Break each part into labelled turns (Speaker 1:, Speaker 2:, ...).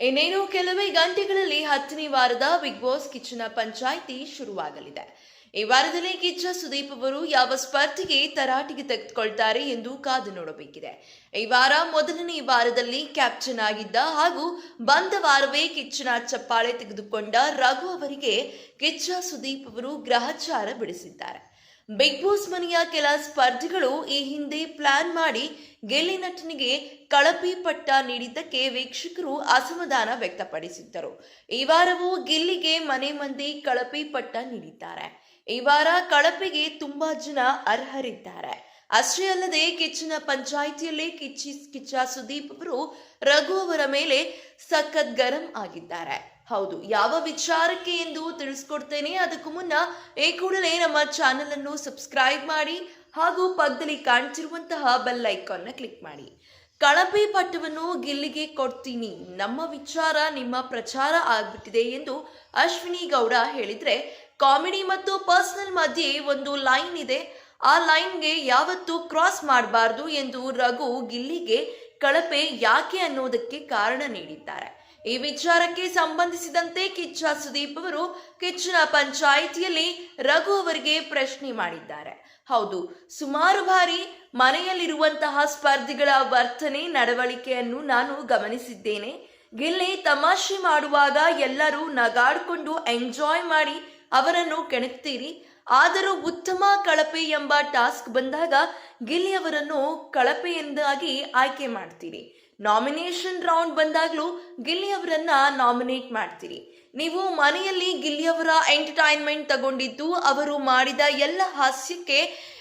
Speaker 1: ಇನ್ನೇನು, ಕೆಲವೇ ಗಂಟೆಗಳಲ್ಲಿ ಹತ್ತನೇ ವಾರದ ಬಿಗ್ ಬಾಸ್ ಕಿಚ್ಚನ ಪಂಚಾಯಿತಿ ಶುರುವಾಗಲಿದೆ. ಈ ವಾರದಲ್ಲಿ ಕಿಚ್ಚ ಸುದೀಪ್ ಅವರು ಯಾವ ಸ್ಪರ್ಧೆಗೆ ತರಾಟಿಗೆ ತೆಗೆದುಕೊಳ್ತಾರೆ ಎಂದು ಕಾದು ನೋಡಬೇಕಿದೆ. ಈ ವಾರ ಮೊದಲನೇ ವಾರದಲ್ಲಿ ಕ್ಯಾಪ್ಟನ್ ಆಗಿದ್ದ ಹಾಗೂ ಬಂದ ವಾರವೇ ಕಿಚ್ಚನ ಚಪ್ಪಾಳೆ ತೆಗೆದುಕೊಂಡ ರಘು ಅವರಿಗೆ ಕಿಚ್ಚ ಸುದೀಪ್ ಅವರು ಗ್ರಹಚಾರ ಬಿಡಿಸಿದ್ದಾರೆ. ಬಿಗ್ ಬಾಸ್ ಮನೆಯ ಕೆಲ ಸ್ಪರ್ಧಿಗಳು ಈ ಹಿಂದೆ ಪ್ಲಾನ್ ಮಾಡಿ ಗೆಲ್ಲಿ ನಟನಿಗೆ ಕಳಪಿ ಪಟ್ಟ ನೀಡಿದ್ದಕ್ಕೆ ವೀಕ್ಷಕರು ಅಸಮಾಧಾನ ವ್ಯಕ್ತಪಡಿಸಿದ್ದರು. ಈ ವಾರವೂ ಗಿಲ್ಲಿಗೆ ಮನೆ ಮಂದಿ ಕಳಪಿ ಪಟ್ಟ ನೀಡಿದ್ದಾರೆ. ಈ ವಾರ ಕಳಪೆಗೆ ತುಂಬಾ ಜನ ಅರ್ಹರಿದ್ದಾರೆ. ಅಷ್ಟೇ ಅಲ್ಲದೆ ಕಿಚ್ಚಿನ ಪಂಚಾಯಿತಿಯಲ್ಲಿ ಕಿಚ್ಚಿ ಕಿಚ್ಚ ಸುದೀಪ್ ಅವರು ರಘು ಅವರ ಮೇಲೆ ಸಖತ್ ಗರಂ ಆಗಿದ್ದಾರೆ. ಹೌದು. ಯಾವ ವಿಚಾರಕ್ಕೆ ಎಂದು ತಿಳಿಸ್ಕೊಡ್ತೇನೆ. ಅದಕ್ಕೂ ಮುನ್ನ ಈ ಕೂಡಲೇ ನಮ್ಮ ಚಾನೆಲ್ ಅನ್ನು ಸಬ್ಸ್ಕ್ರೈಬ್ ಮಾಡಿ ಹಾಗೂ ಪಕ್ಕದಲ್ಲಿ ಕಾಣ್ತಿರುವಂತಹ ಬೆಲ್ ಐಕಾನ್ನ ಕ್ಲಿಕ್ ಮಾಡಿ. ಕಳಪೆ ಪಟ್ಟವನ್ನು ಗಿಲ್ಲಿಗೆ ಕೊಡ್ತೀನಿ. ನಮ್ಮ ವಿಚಾರ, ನಿಮ್ಮ ಪ್ರಚಾರ ಆಗ್ಬಿಟ್ಟಿದೆ ಎಂದು ಅಶ್ವಿನಿ ಗೌಡ ಹೇಳಿದ್ರೆ ಕಾಮಿಡಿ ಮತ್ತು ಪರ್ಸನಲ್ ಮಧ್ಯೆ ಒಂದು ಲೈನ್ ಇದೆ. ಆ ಲೈನ್ಗೆ ಯಾವತ್ತೂ ಕ್ರಾಸ್ ಮಾಡಬಾರ್ದು ಎಂದು ರಘು ಗಿಲ್ಲಿಗೆ ಕಳಪೆ ಯಾಕೆ ಅನ್ನೋದಕ್ಕೆ ಕಾರಣ ನೀಡಿದ್ದಾರೆ. ಈ ವಿಚಾರಕ್ಕೆ ಸಂಬಂಧಿಸಿದಂತೆ ಕಿಚ್ಚ ಸುದೀಪ್ ಅವರು ಕಿಚ್ಚನ ಪಂಚಾಯಿತಿಯಲ್ಲಿ ರಘು ಅವರಿಗೆ ಪ್ರಶ್ನೆ ಮಾಡಿದ್ದಾರೆ. ಹೌದು, ಸುಮಾರು ಬಾರಿ ಮನೆಯಲ್ಲಿರುವಂತಹ ಸ್ಪರ್ಧಿಗಳ ವರ್ತನೆ, ನಡವಳಿಕೆಯನ್ನು ನಾನು ಗಮನಿಸಿದ್ದೇನೆ. ಗಿಲ್ಲಿ ತಮಾಷೆ ಮಾಡುವಾಗ ಎಲ್ಲರೂ ನಗಾಡ್ಕೊಂಡು ಎಂಜಾಯ್ ಮಾಡಿ ಅವರನ್ನು ಕೆಣಕ್ತೀರಿ. ಆದರೂ ಉತ್ತಮ ಕಳಪೆ ಎಂಬ ಟಾಸ್ಕ್ ಬಂದಾಗ ಗಿಲ್ಲಿ ಅವರನ್ನು ಕಳಪೆಯಿಂದಾಗಿ ಆಯ್ಕೆ ಮಾಡ್ತೀರಿ. ನಾಮಿನೇಷನ್ ರೌಂಡ್ ಬಂದಾಗಲೂ ಗಿಲ್ಲಿ ಅವರನ್ನ ನಾಮಿನೇಟ್ ಮಾಡ್ತೀರಿ. ನೀವು ಮನೆಯಲ್ಲಿ ಗಿಲ್ಲಿಯವರ ಎಂಟರ್ಟೈನ್ಮೆಂಟ್ ತಗೊಂಡಿದ್ದು, ಅವರು ಮಾಡಿದ ಎಲ್ಲ ಹಾಸ್ಯಕ್ಕೆ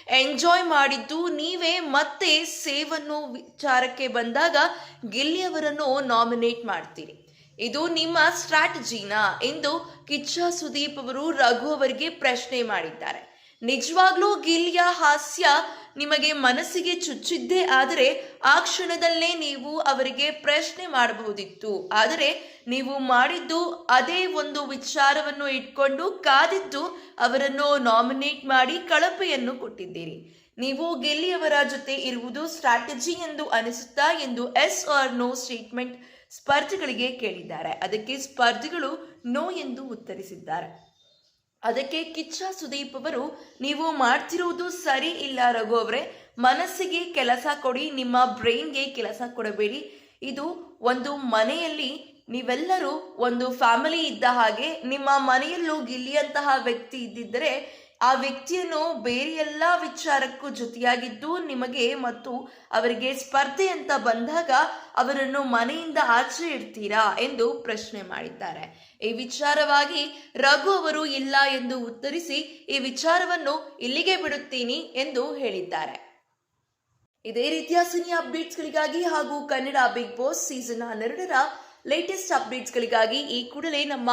Speaker 1: ಎಂಜಾಯ್ ಮಾಡಿದ್ದು, ನೀವೇ ಮತ್ತೆ ಸೇವನ್ನು ವಿಚಾರಕ್ಕೆ ಬಂದಾಗ ಗಿಲ್ಲಿಯವರನ್ನು ನಾಮಿನೇಟ್ ಮಾಡ್ತೀರಿ. ಇದು ನಿಮ್ಮ ಸ್ಟ್ರಾಟಜಿನಾ ಎಂದು ಕಿಚ್ಚ ಸುದೀಪ್ ಅವರು ರಘು ಅವರಿಗೆ ಪ್ರಶ್ನೆ ಮಾಡಿದ್ದಾರೆ. ನಿಜವಾಗ್ಲೂ ಗಿಲ್ಯ ಹಾಸ್ಯ ನಿಮಗೆ ಮನಸ್ಸಿಗೆ ಚುಚ್ಚಿದ್ದೇ ಆದರೆ ಆ ಕ್ಷಣದಲ್ಲೇ ನೀವು ಅವರಿಗೆ ಪ್ರಶ್ನೆ ಮಾಡಬಹುದಿತ್ತು. ಆದರೆ ನೀವು ಮಾಡಿದ್ದು ಅದೇ ಒಂದು ವಿಚಾರವನ್ನು ಇಟ್ಕೊಂಡು ಕಾದಿದ್ದು ಅವರನ್ನು ನಾಮಿನೇಟ್ ಮಾಡಿ ಕಳಪೆಯನ್ನು ಕೊಟ್ಟಿದ್ದೀರಿ. ನೀವು ಗೆಲ್ಲಿಯವರ ಜೊತೆ ಇರುವುದು ಸ್ಟ್ರಾಟಜಿ ಎಂದು ಅನಿಸುತ್ತಾ ಎಂದು ಎಸ್ ಆರ್ ನೋ ಸ್ಟೇಟ್ಮೆಂಟ್ ಸ್ಪರ್ಧಿಗಳಿಗೆ ಕೇಳಿದ್ದಾರೆ. ಅದಕ್ಕೆ ಸ್ಪರ್ಧಿಗಳು ನೋ ಎಂದು ಉತ್ತರಿಸಿದ್ದಾರೆ. ಅದಕ್ಕೆ ಕಿಚ್ಚ ಸುದೀಪ್ ಅವರು, ನೀವು ಮಾಡ್ತಿರುವುದು ಸರಿ ಇಲ್ಲ ರಘು ಅವರೇ. ಮನಸ್ಸಿಗೆ ಕೆಲಸ ಕೊಡಿ, ನಿಮ್ಮ ಬ್ರೈನ್ಗೆ ಕೆಲಸ ಕೊಡಬೇಡಿ. ಇದು ಒಂದು ಮನೆಯಲ್ಲಿ ನೀವೆಲ್ಲರೂ ಒಂದು ಫ್ಯಾಮಿಲಿ ಇದ್ದ ಹಾಗೆ ನಿಮ್ಮ ಮನೆಯಲ್ಲೂ ಗಿಲ್ಲಿಯಂತಹ ವ್ಯಕ್ತಿ ಇದ್ದಿದ್ದರೆ ಆ ವ್ಯಕ್ತಿಯನ್ನು ಬೇರೆ ಎಲ್ಲ ವಿಚಾರಕ್ಕೂ ಜೊತೆಯಾಗಿದ್ದು ನಿಮಗೆ ಮತ್ತು ಅವರಿಗೆ ಸ್ಪರ್ಧೆ ಅಂತ ಬಂದಾಗ ಅವರನ್ನು ಮನೆಯಿಂದ ಆಚೆ ಇಡ್ತೀರಾ ಎಂದು ಪ್ರಶ್ನೆ ಮಾಡಿದ್ದಾರೆ. ಈ ವಿಚಾರವಾಗಿ ರಘು ಅವರು ಇಲ್ಲ ಎಂದು ಉತ್ತರಿಸಿ, ಈ ವಿಚಾರವನ್ನು ಇಲ್ಲಿಗೆ ಬಿಡುತ್ತೀನಿ ಎಂದು ಹೇಳಿದ್ದಾರೆ. ಇದೇ ರೀತಿಯ ಸಿನಿ ಅಪ್ಡೇಟ್ಸ್ಗಳಿಗಾಗಿ ಹಾಗೂ ಕನ್ನಡ ಬಿಗ್ ಬಾಸ್ ಸೀಸನ್ ಹನ್ನೆರಡರ ಲೇಟೆಸ್ಟ್ ಅಪ್ಡೇಟ್ಸ್ಗಳಿಗಾಗಿ ಈ ಕೂಡಲೇ ನಮ್ಮ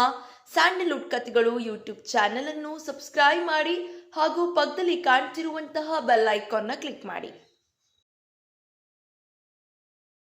Speaker 1: ಸ್ಯಾಂಡಲ್ವುಡ್ ಕಥೆಗಳು ಯೂಟ್ಯೂಬ್ ಚಾನೆಲ್ ಅನ್ನು ಸಬ್ಸ್ಕ್ರೈಬ್ ಮಾಡಿ ಹಾಗೂ ಪಕ್ಕದಲ್ಲಿ ಕಾಣ್ತಿರುವಂತಹ ಬೆಲ್ ಐಕಾನ್ನ ಕ್ಲಿಕ್ ಮಾಡಿ.